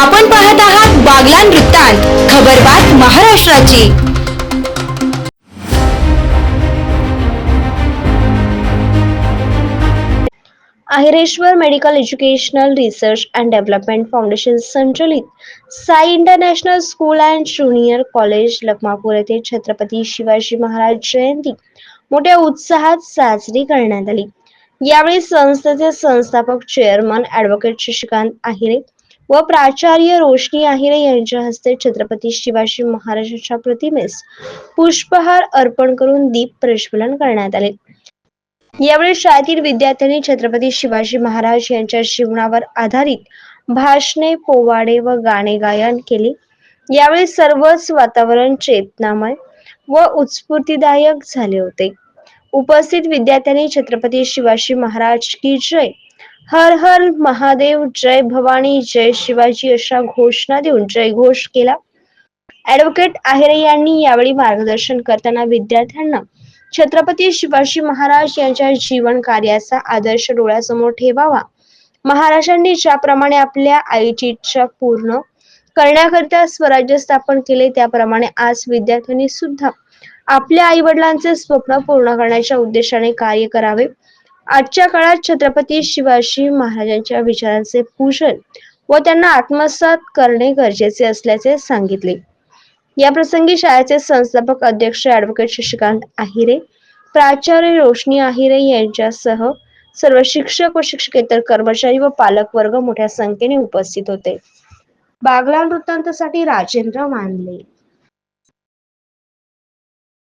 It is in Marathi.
आपण पाहत आहात बागलान वृत्तांत खबरबात महाराष्ट्राची. Ahireshwar medical educational research and development foundation संचलित Sai international school and junior college Lakhmapur येथे छत्रपती शिवाजी महाराज जयंती मोठ्या उत्साहात साजरी करण्यात आली. यावेळी संस्थेचे संस्थापक चेअरमन ऍडव्होकेट शशिकांत आहिरे व प्राचार्य रोशनी आहिरे यांच्या हस्ते छत्रपती शिवाजी महाराजांच्या प्रतिमेस पुष्पहार अर्पण करून दीप प्रज्वलन करण्यात आले. यावेळी शाळेतील विद्यार्थ्यांनी छत्रपती शिवाजी महाराज यांच्या जीवनावर आधारित भाषणे पोवाडे व गाणे गायन केले. यावेळी सर्वच वातावरण चेतनामय व उत्स्फूर्तीदायक झाले होते. उपस्थित विद्यार्थ्यांनी छत्रपती शिवाजी महाराज की जय हर हर महादेव जय भवानी जय शिवाजी अशा घोषणा देऊन जयघोष केला. ऍडव्होकेट आहेरे यांनी यावेळी मार्गदर्शन करताना विद्यार्थ्यांना छत्रपती शिवाजी महाराज यांच्या जीवन कार्याचा आदर्श डोळ्यासमोर ठेवावा. महाराजांनी ज्याप्रमाणे आपल्या आईची इच्छा पूर्ण करण्याकरिता स्वराज्य स्थापन केले त्याप्रमाणे आज विद्यार्थ्यांनी सुद्धा आपल्या आई वडिलांचे स्वप्न पूर्ण करण्याच्या उद्देशाने कार्य करावे. आजच्या काळात छत्रपती शिवाजी महाराजांच्या विचारांचे पूजन व त्यांना आत्मसात करणे गरजेचे असल्याचे सांगितले. या प्रसंगी शाळेचे संस्थापक अध्यक्ष ऍडव्होकेट शशिकांत आहिरे प्राचार्य रोशनी आहिरे यांच्यासह सर्व शिक्षक व शिक्षकेतर कर्मचारी व पालक वर्ग मोठ्या संख्येने उपस्थित होते. बागला वृत्तांतासाठी राजेंद्र मानले.